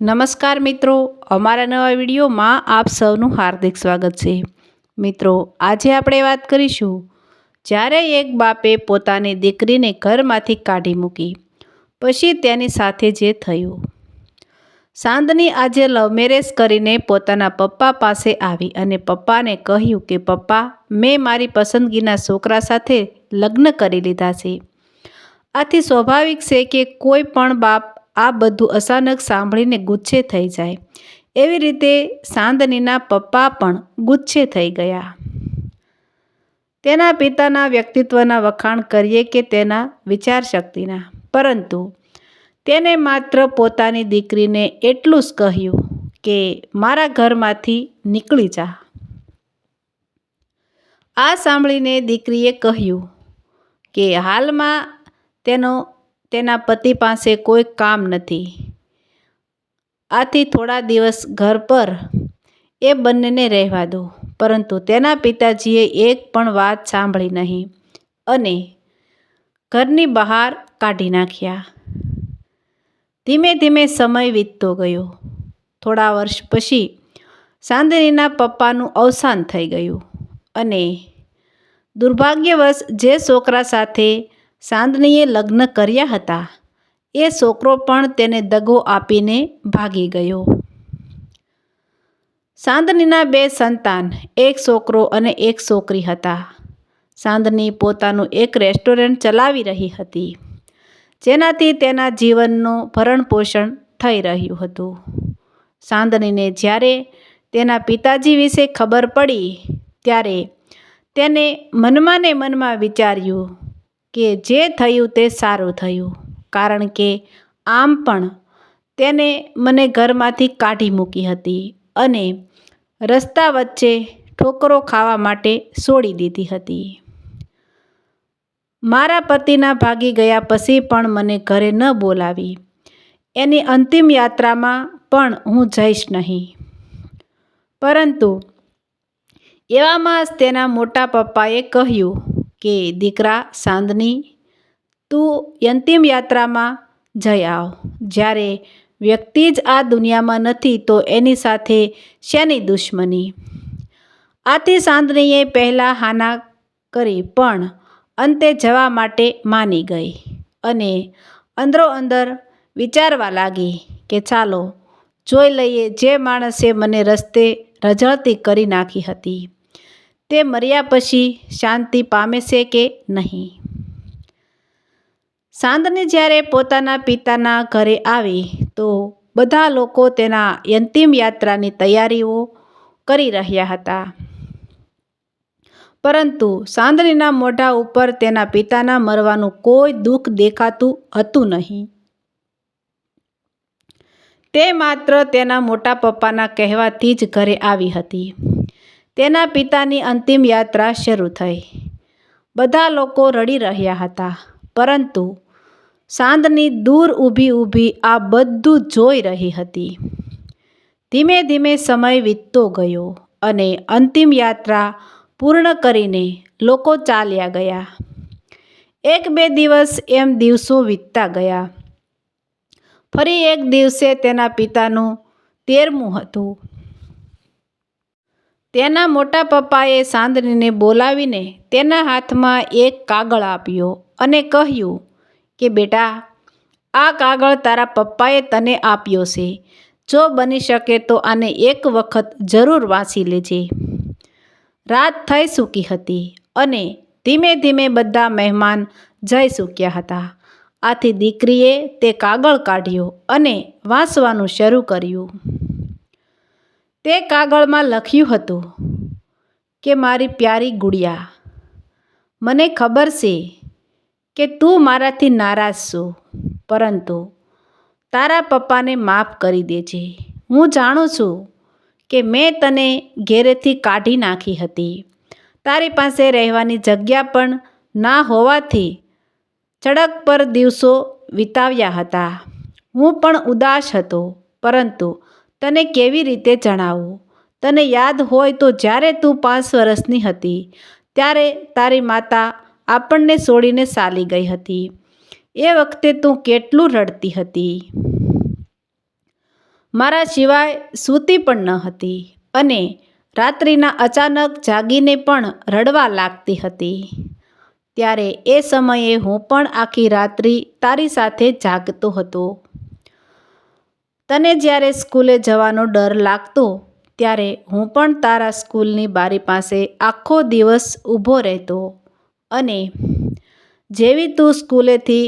નમસ્કાર મિત્રો, અમારા નવા વિડીયોમાં આપ સૌનું હાર્દિક સ્વાગત છે. મિત્રો, આજે આપણે વાત કરીશું, જ્યારે એક બાપે પોતાની દીકરીને ઘરમાંથી કાઢી મૂકી, પછી તેની સાથે જે થયું. સાંદની આજે લવ મેરેજ કરીને પોતાના પપ્પા પાસે આવી અને પપ્પાને કહ્યું કે, પપ્પા, મેં મારી પસંદગીના છોકરા સાથે લગ્ન કરી લીધા છે. આથી સ્વાભાવિક છે કે કોઈ પણ બાપ આ બધું અચાનક સાંભળીને ગુસ્સે થઈ જાય. એવી રીતે સાંદનીના પપ્પા પણ ગુસ્સે થઈ ગયા. તેના પિતાના વ્યક્તિત્વના વખાણ કરીએ કે તેના વિચારશક્તિના. પરંતુ તેને માત્ર પોતાની દીકરીને એટલું જ કહ્યું કે મારા ઘરમાંથી નીકળી જા. આ સાંભળીને દીકરીએ કહ્યું કે હાલમાં તેનો તેના પતિ પાસે કોઈ કામ નથી. આથી થોડા દિવસ ઘર પર એ બંનેને રહેવા દો. પરંતુ તેના પિતાજીએ એક પણ વાત સાંભળી નહીં અને ઘરની બહાર કાઢી નાખ્યા. ધીમે ધીમે સમય વીતતો ગયો. થોડા વર્ષ પછી સાંદનીના પપ્પાનું અવસાન થઈ ગયું અને દુર્ભાગ્યવશ જે છોકરા સાથે સાંદનીએ લગ્ન કર્યા હતા. એ છોકરો પણ તેને દગો આપીને ભાગી ગયો. સાંદનીના બે સંતાન, એક છોકરો અને એક છોકરી હતા. સાંદની પોતાનું એક રેસ્ટોરન્ટ ચલાવી રહી હતી, જેનાથી તેના જીવનનું ભરણપોષણ થઈ રહ્યું હતું. સાંદનીને જ્યારે તેના પિતાજી વિશે ખબર પડી, ત્યારે તેને મનમાં ને મનમાં વિચાર્યું કે જે થયું તે સારું થયું. કારણ કે આમ પણ તેને મને ઘરમાંથી કાઢી મૂકી હતી અને રસ્તા વચ્ચે ઠોકરો ખાવા માટે છોડી દીધી હતી. મારા પતિના ભાગી ગયા પછી પણ મને ઘરે ન બોલાવી. એની અંતિમ યાત્રામાં પણ હું જઈશ નહીં. પરંતુ એવામાં જ તેના મોટા પપ્પાએ કહ્યું કે દીકરા સાંદની, તું અંતિમ યાત્રામાં જઈ આવ. જ્યારે વ્યક્તિ જ આ દુનિયામાં નથી, તો એની સાથે શેની દુશ્મની? આથી સાંદનીએ પહેલાં હાના કરી, પણ અંતે જવા માટે માની ગઈ અને અંદરો અંદર વિચારવા લાગી કે ચાલો, જોઈ લઈએ જે માણસે મને રસ્તે રઝળતી કરી નાખી હતી. તે મર્યા પછી શાંતિ પામે છે કે નહીં? સાંદને જ્યારે પોતાના પિતાના ઘરે આવી, તો બધા લોકો તેના અંતિમ યાત્રાની તૈયારીઓ કરી રહ્યા હતા. પરંતુ સાંદનીના મોઢા ઉપર તેના પિતાના મરવાનું કોઈ દુઃખ દેખાતું હતું નહીં. તે માત્ર તેના મોટા પપ્પાના કહેવાથી જ ઘરે આવી હતી. તેના પિતાની અંતિમ યાત્રા શરૂ થઈ. બધા લોકો રડી રહ્યા હતા, પરંતુ સાંદની દૂર ઊભી ઊભી આ બધું જોઈ રહી હતી. ધીમે ધીમે સમય વીતતો ગયો અને અંતિમ યાત્રા પૂર્ણ કરીને લોકો ચાલ્યા ગયા. એક બે દિવસ એમ દિવસો વીતતા ગયા. ફરી એક દિવસે તેના પિતાનું તેરમું હતું. તેના મોટા પપ્પાએ સાંદનીને બોલાવીને તેના હાથમાં એક કાગળ આપ્યો અને કહ્યું કે, બેટા, આ કાગળ તારા પપ્પાએ તને આપ્યો છે. જો બની શકે તો આને એક વખત જરૂર વાંચી લેજે. રાત થઈ ચૂકી હતી અને ધીમે ધીમે બધા મહેમાન જઈ ચૂક્યા હતા. આથી દીકરીએ તે કાગળ કાઢ્યો અને વાંચવાનું શરૂ કર્યું. તે કાગળમાં લખ્યું હતું કે મારી પ્યારી ગુડિયા, મને ખબર છે કે તું મારાથી નારાજ છો, પરંતુ તારા પપ્પાને માફ કરી દેજે. હું જાણું છું કે મેં તને ઘેરેથી કાઢી નાખી હતી. તારી પાસે રહેવાની જગ્યા પણ ના હોવાથી ચડક પર દિવસો વિતાવ્યા હતા. હું પણ ઉદાસ હતો, પરંતુ તને કેવી રીતે જણાવું? તને યાદ હોય તો જ્યારે તું પાંચ વર્ષની હતી, ત્યારે તારી માતા આપણને છોડીને ચાલી ગઈ હતી. એ વખતે તું કેટલું રડતી હતી? મારા સિવાય સૂતી પણ ન હતી અને રાત્રિના અચાનક જાગીને પણ રડવા લાગતી હતી. ત્યારે એ સમયે હું પણ આખી રાત્રિ તારી સાથે જાગતો હતો. તને જ્યારે સ્કૂલે જવાનો ડર લાગતો, ત્યારે હું પણ તારા સ્કૂલની બારી પાસે આખો દિવસ ઊભો રહેતો અને જેવી તું સ્કૂલેથી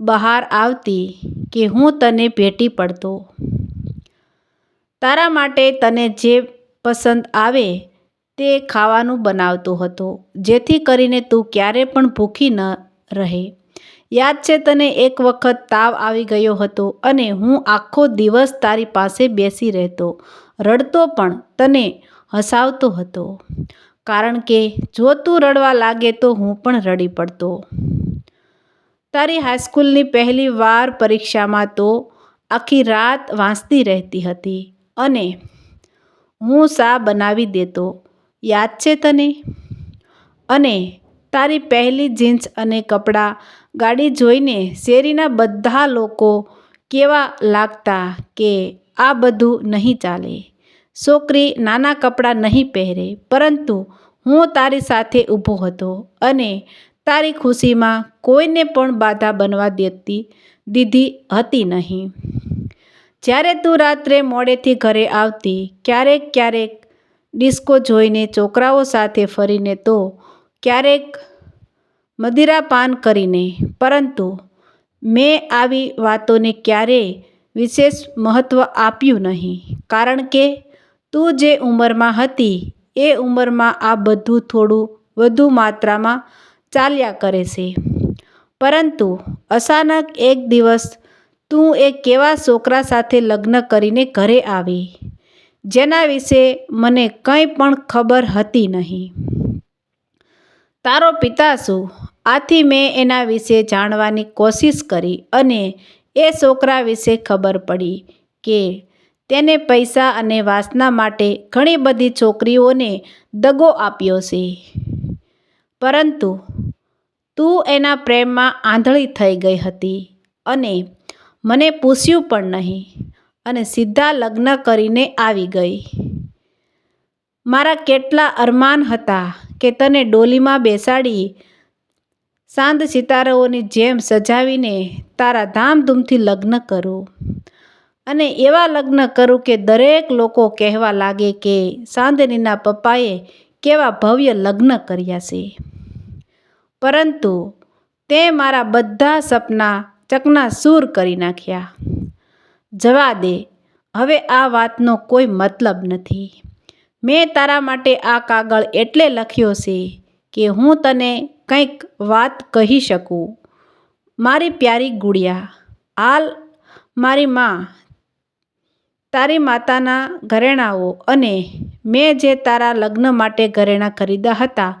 બહાર આવતી કે હું તને ભેટી પડતો. તારા માટે તને જે પસંદ આવે તે ખાવાનું બનાવતો હતો, જેથી કરીને તું ક્યારે પણ ભૂખી ન રહે. યાદ છે તને એક વખત તાવ આવી ગયો હતો અને હું આખો દિવસ તારી પાસે બેસી રહેતો, રડતો પણ તને હસાવતો હતો. કારણ કે જો તું રડવા લાગે તો હું પણ રડી પડતો. તારી હાઈસ્કૂલની પહેલી વાર પરીક્ષામાં તો આખી રાત વાંચતી રહેતી હતી અને હું સા બનાવી દેતો, યાદ છે તને? અને તારી પહેલી જીન્સ અને કપડાં ગાડી જોઈને શેરીના બધા લોકો કેવા લાગતા કે આ બધું નહીં ચાલે. છોકરી નાના કપડાં નહીં પહેરે, પરંતુ હું તારી સાથે ઊભો હતો અને તારી ખુશીમાં કોઈને પણ બાધા બનવા દેતી દીધી હતી નહીં. જ્યારે તું રાત્રે મોડેથી ઘરે આવતી, ક્યારેક ક્યારેક ડિસ્કો જોઈને છોકરાઓ સાથે ફરીને તો ક્યારેક મદિરાપાન કરીને. પરંતુ મેં આવી વાતોને ક્યારેય વિશેષ મહત્ત્વ આપ્યું નહીં. કારણ કે તું જે ઉંમરમાં હતી, એ ઉંમરમાં આ બધું થોડું વધુ માત્રામાં ચાલ્યા કરે છે. પરંતુ અચાનક એક દિવસ તું એક કેવા છોકરા સાથે લગ્ન કરીને ઘરે આવી, જેના વિશે મને કંઈ પણ ખબર હતી નહીં. તારો પિતા શું? આથી મેં એના વિશે જાણવાની કોશિશ કરી અને એ છોકરા વિશે ખબર પડી કે તેને પૈસા અને વાસના માટે ઘણી બધી છોકરીઓને દગો આપ્યો છે. પરંતુ તું એના પ્રેમમાં આંધળી થઈ ગઈ હતી અને મને પૂછ્યું પણ નહીં અને સીધા લગ્ન કરીને આવી ગઈ. મારા કેટલા અરમાન હતા કે તને ડોલીમાં બેસાડી સાંદ સિતારાઓની જેમ સજાવીને તારા ધામધૂમથી લગ્ન કરું. અને એવા લગ્ન કરું કે દરેક લોકો કહેવા લાગે કે સાંદનીના પપ્પાએ કેવા ભવ્ય લગ્ન કર્યા છે. પરંતુ તે મારા બધા સપના ચકનાસૂર કરી નાખ્યા. જવા દે, હવે આ વાતનો કોઈ મતલબ નથી. મેં તારા માટે આ કાગળ એટલે લખ્યો છે. કે હું તને કંઈક વાત કહી શકું? મારી પ્યારી ગુડિયા, હાલ મારી માં, તારી માતાના ઘરેણાઓ અને મેં જે તારા લગ્ન માટે ઘરેણાં ખરીદ્યા હતા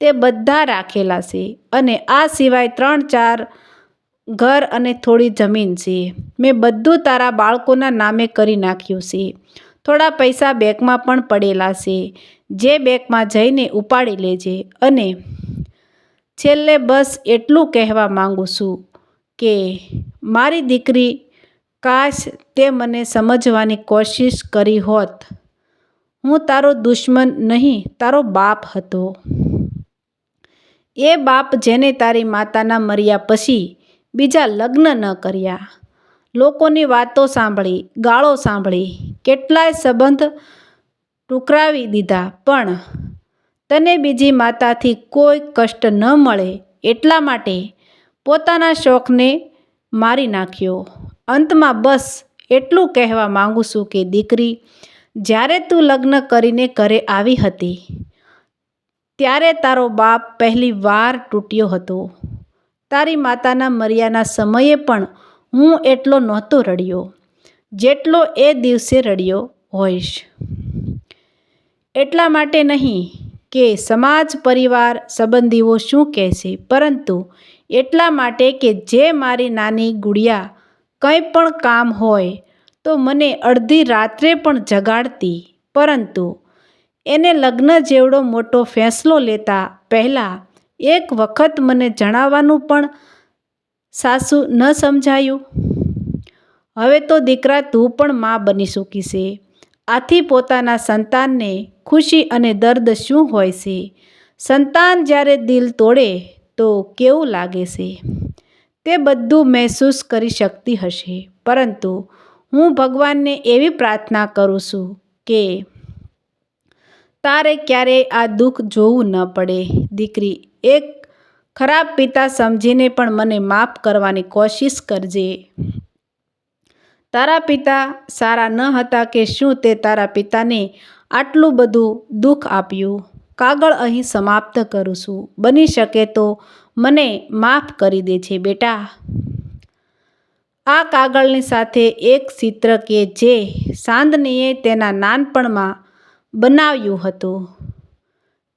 તે બધા રાખેલા છે અને આ સિવાય ત્રણ ચાર ઘર અને થોડી જમીન છે. મેં બધું તારા બાળકોના નામે કરી નાખ્યું છે. થોડા પૈસા બેગમાં પણ પડેલા છે. જે બેગમાં જઈને ઉપાડી લેજે અને છેલ્લે બસ એટલું કહેવા માંગુ છું કે મારી દીકરી કાશ તે મને સમજવાની કોશિશ કરી હોત. હું તારો દુશ્મન નહીં, તારો બાપ હતો. એ બાપ જેને તારી માતાના મર્યા પછી બીજા લગ્ન ન કર્યા. લોકોની વાતો સાંભળી, ગાળો સાંભળી કેટલાય સંબંધ ટુકરાવી દીધા, પણ તને બીજી માતાથી કોઈ કષ્ટ ન મળે એટલા માટે પોતાના શોખને મારી નાખ્યો. અંતમાં બસ એટલું કહેવા માગું છું કે દીકરી, જ્યારે તું લગ્ન કરીને ઘરે આવી હતી, ત્યારે તારો બાપ પહેલી વાર તૂટ્યો હતો. તારી માતાના મર્યાના સમયે પણ હું એટલો નહોતો રડ્યો. જેટલો એ દિવસે રડ્યો હોઈશ. એટલા માટે નહીં કે સમાજ, પરિવાર, સંબંધીઓ શું કહેશે, પરંતુ એટલા માટે કે જે મારી નાની ગુડિયા કંઈ પણ કામ હોય તો મને અડધી રાત્રે પણ જગાડતી, પરંતુ એને લગ્ન જેવડો મોટો ફેંસલો લેતા પહેલાં એક વખત મને જણાવવાનું પણ સાસુ ન સમજાયું. હવે તો દીકરા તું પણ મા બની શકી છે. આથી પોતાના સંતાનને ખુશી અને દર્દ શું હોય છે? સંતાન જ્યારે દિલ તોડે તો કેવું લાગે છે? તે બધું મહેસૂસ કરી શકતી હશે. પરંતુ હું ભગવાનને એવી પ્રાર્થના કરું છું કે તારે ક્યારેય આ દુઃખ જોવું ન પડે. દીકરી એક ખરાબ પિતા સમજીને પણ મને માફ કરવાની કોશિશ કરજે. તારા પિતા સારા ન હતા કે શું તે તારા પિતાને આટલું બધું દુઃખ આપ્યું? કાગળ અહીં સમાપ્ત કરું છું. બની શકે તો મને માફ કરી દે છે બેટા. આ કાગળની સાથે એક ચિત્ર કે જે સાંદનીએ તેના નાનપણમાં બનાવ્યું હતું.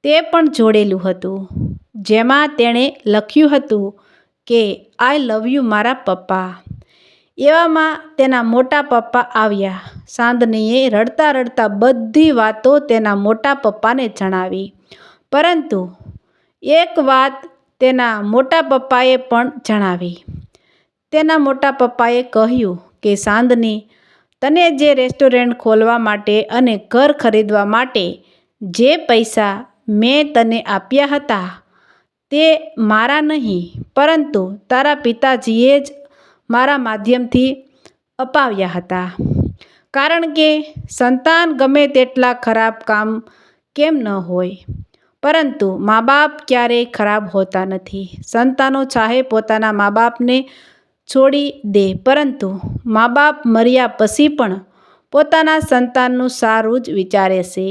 તે પણ જોડેલું હતું. જેમાં તેણે લખ્યું હતું કે આઈ લવ યુ મારા પપ્પા. એવામાં તેના મોટા પપ્પા આવ્યા. સાંદનીએ રડતા રડતા બધી વાતો તેના મોટા પપ્પાને જણાવી. પરંતુ એક વાત તેના મોટા પપ્પાએ પણ જણાવી. તેના મોટા પપ્પાએ કહ્યું કે, સાંદની, તને જે રેસ્ટોરન્ટ ખોલવા માટે અને ઘર ખરીદવા માટે જે પૈસા મેં તને આપ્યા હતા તે મારા નહીં, પરંતુ તારા પિતાજીએ જ મારા માધ્યમથી અપાવ્યા હતા. કારણ કે સંતાન ગમે તેટલા ખરાબ કામ કેમ ન હોય. પરંતુ મા બાપ ક્યારેય ખરાબ હોતા નથી. સંતાનો ચાહે પોતાના મા બાપને છોડી દે, પરંતુ મા બાપ મર્યા પછી પણ પોતાના સંતાનનું સારું જ વિચારે છે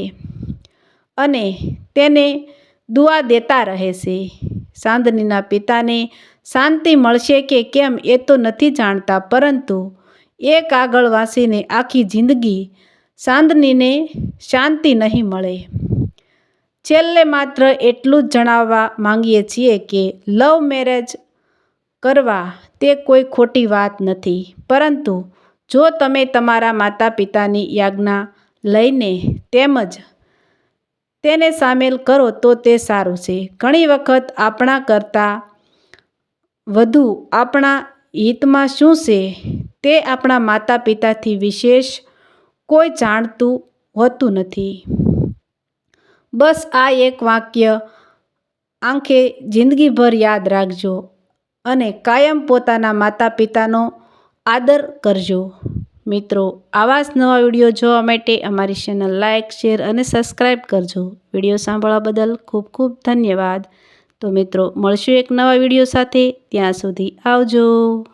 અને તેને દુઆ દેતા રહે છે. સાંદનીના પિતાને શાંતિ મળશે કે કેમ એ તો નથી જાણતા, પરંતુ એ કાગળ વાંચીને આખી જિંદગી ચાંદનીને શાંતિ નહીં મળે. છેલ્લે માત્ર એટલું જ જણાવવા માંગીએ છીએ કે લવ મેરેજ કરવા તે કોઈ ખોટી વાત નથી. પરંતુ જો તમે તમારા માતા પિતાની યાજ્ઞા લઈને તેમજ તેને સામેલ કરો તો તે સારું છે. ઘણી વખત આપણા કરતાં વધુ આપણા હિતમાં શું છે તે આપણા માતા પિતાથી વિશેષ કોઈ જાણતું હોતું નથી. બસ આ એક વાક્ય આંખે જિંદગીભર યાદ રાખજો અને કાયમ પોતાના માતા પિતાનો આદર કરજો. મિત્રો, આવા જ નવા વીડિયો જોવા માટે અમારી ચેનલ લાઇક શેર અને સબસ્ક્રાઈબ કરજો. વીડિયો સાંભળવા બદલ ખૂબ ખૂબ ધન્યવાદ. તો મિત્રો, મળશું એક નવા વીડિયો સાથે. ત્યાં સુધી આવજો.